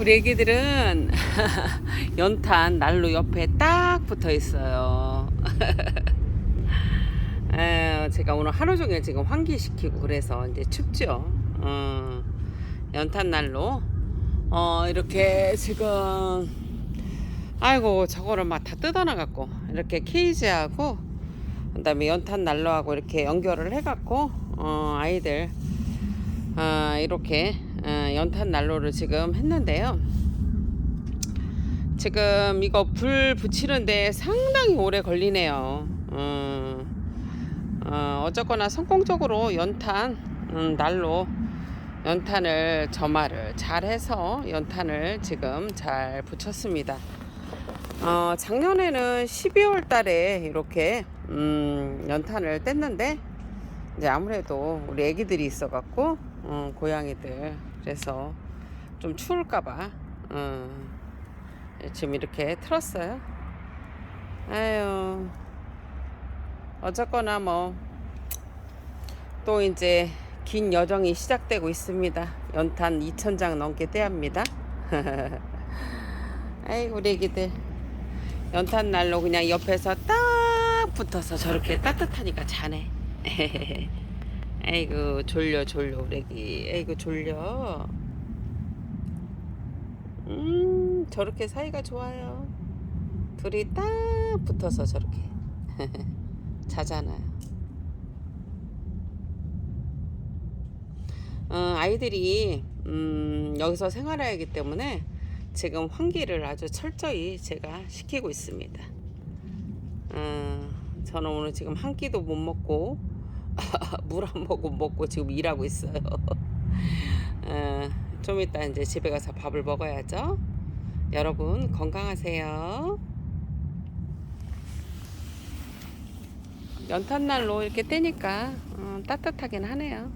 우리 애기들은 연탄 난로 옆에 딱 붙어 있어요. 제가 오늘 하루 종일 지금 환기시키고 그래서 이제 춥죠. 어, 연탄 난로. 어, 이렇게 지금 아이고 저거를 막 다 뜯어놔갖고 이렇게 케이지하고 그 다음에 연탄 난로하고 이렇게 연결을 해갖고 어, 아이들 아, 이렇게 어, 연탄 난로를 지금 했는데요. 지금 이거 불 붙이는데 상당히 오래 걸리네요. 어, 어, 어쨌거나 성공적으로 연탄 음, 난로 연탄을 점화를 잘 해서 연탄을 지금 잘 붙였습니다. 어, 작년에는 12월 달에 이렇게 음, 연탄을 뗐는데 이제 아무래도 우리 애기들이 있어갖고 어, 고양이들 그래서 좀 추울까봐 어, 지금 이렇게 틀었어요. 아유 어쨌거나 뭐 또 이제 긴 여정이 시작되고 있습니다. 연탄 2,000장 넘게 떼합니다. 아이 우리 애기들 연탄 난로 그냥 옆에서 딱 붙어서 저렇게 따뜻하니까 자네. 아이고 졸려 졸려 우리 애기. 아이고 졸려. 음 저렇게 사이가 좋아요. 둘이 딱 붙어서 저렇게 자잖아요. 어, 아이들이 음, 여기서 생활하기 때문에 지금 환기를 아주 철저히 제가 시키고 있습니다. 어, 저는 오늘 지금 한 끼도 못 먹고 물 한 모금 먹고 지금 일하고 있어요. 어, 좀 이따 이제 집에 가서 밥을 먹어야죠. 여러분 건강하세요. 연탄난로 이렇게 떼니까 어, 따뜻하긴 하네요.